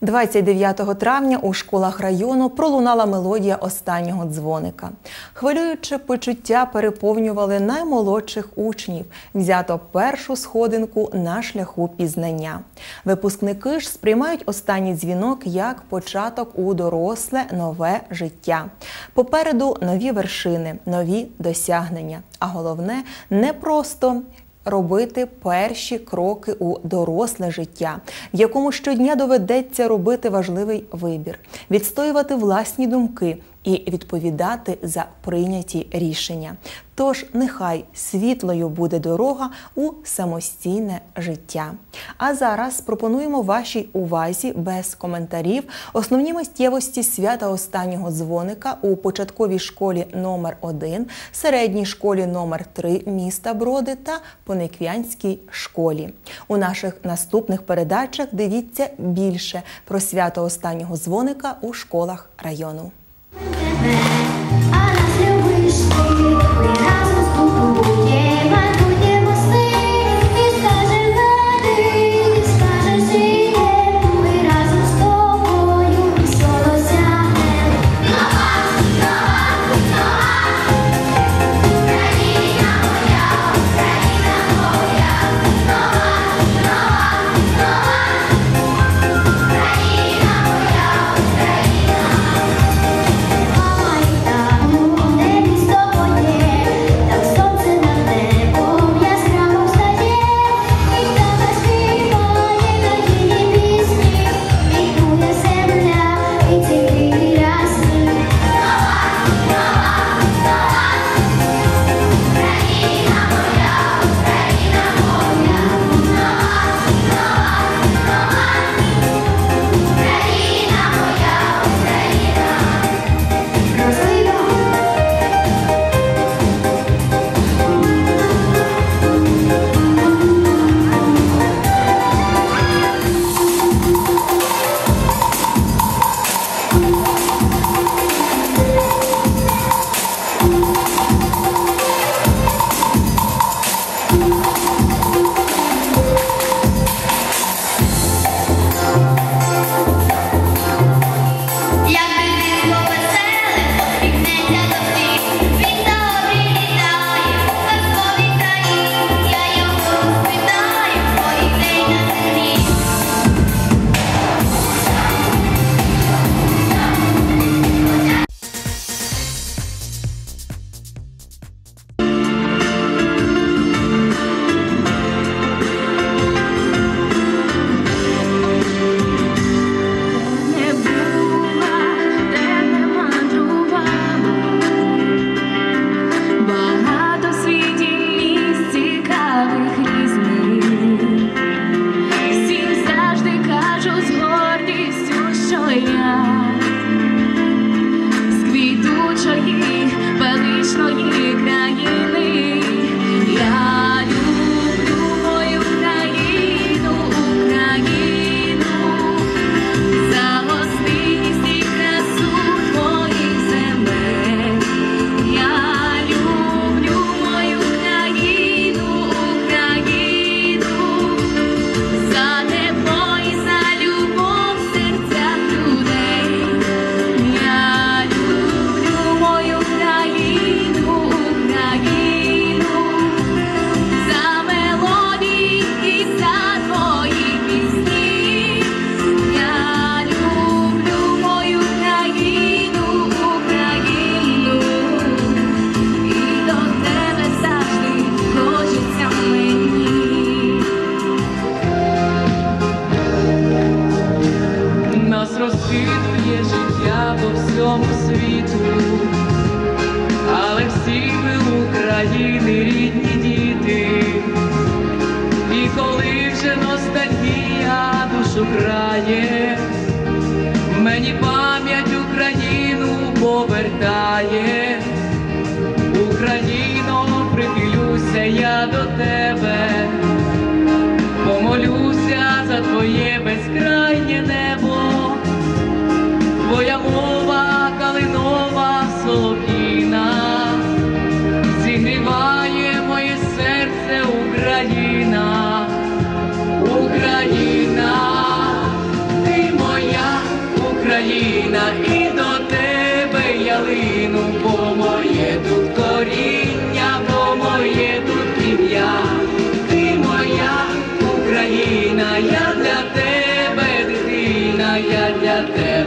29 травня у школах району пролунала мелодія останнього дзвоника. Хвилююче почуття переповнювали наймолодших учнів, взято першу сходинку на шляху пізнання. Випускники ж сприймають останній дзвінок як початок у доросле нове життя. Попереду нові вершини, нові досягнення. А головне не просто робити перші кроки у доросле життя, в якому щодня доведеться робити важливий вибір, відстоювати власні думки і відповідати за прийняті рішення. Тож нехай світлою буде дорога у самостійне життя. А зараз пропонуємо вашій увазі без коментарів основні миттєвості свята останнього дзвоника у початковій школі номер 1 середній школі номер 3 міста Броди та Пониквянській школі. У наших наступних передачах дивіться більше про свято останнього дзвоника у школах району. Крає, мені пам'ять Україну повертає. Україно, прихилюся я до тебе. Να για για τε βετρίνα για για τε